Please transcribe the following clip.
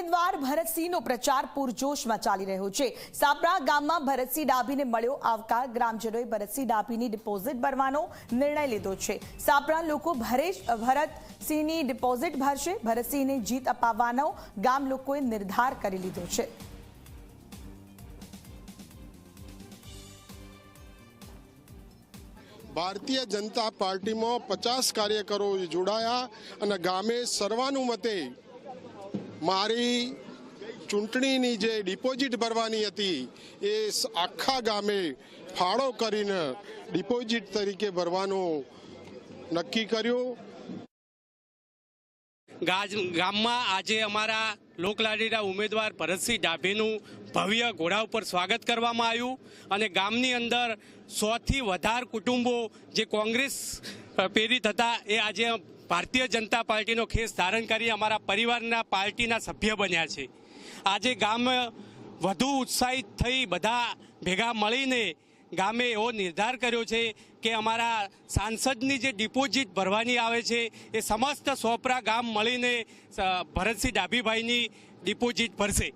ઉમેદવાર ભરતસિંહનો પ્રચાર પૂરજોશમાં ચાલી રહ્યો છે. સાપરા ગામમાં ભરતસિંહ ડાભીને મળ્યો આવકાર. ગ્રામજનોએ ભરતસિંહ ડાભીની ડિપોઝિટ ભરવાનો નિર્ણય લીધો છે. સાપરા લોકો ભરેશ, ભરતસિંહની ડિપોઝિટ ભરશે. ભરતસિંહને જીત અપાવવાનો ગામ લોકોએ નિર્ધાર કરી લીધો છે. ભારતીય જનતા પાર્ટીમાં પચાસ કાર્યકરો જોડાયા અને ગામે સર્વાનુમતે મારી ચૂંટણીની જે ડિપોઝિટ ભરવાની હતી એ આખા ગામે ફાળો કરીને ડિપોઝિટ તરીકે ભરવાનું નક્કી કર્યું. ગામમાં આજે અમારા લોકલાડીના ઉમેદવાર ભરતસિંહ ડાભીનું ભવ્ય ઘોડા ઉપર સ્વાગત કરવામાં આવ્યું અને ગામની અંદર સોથી વધારે કુટુંબો જે કોંગ્રેસ પ્રેરિત હતા. એ આજે ભારતીય જનતા પાર્ટીનો ખેસ ધારણ કરી અમારા પરિવારના પાર્ટીના સભ્ય બન્યા છે. આજે ગામ વધુ ઉત્સાહિત થઈ બધા ભેગા મળીને ગામે એવો નિર્ધાર કર્યો છે કે અમારા સાંસદની જે ડિપોઝિટ ભરવાની આવે છે, એ સમસ્ત સોપરા ગામ મળીને ભરતસિંહ ડાભીભાઈની ડિપોઝિટ ભરશે.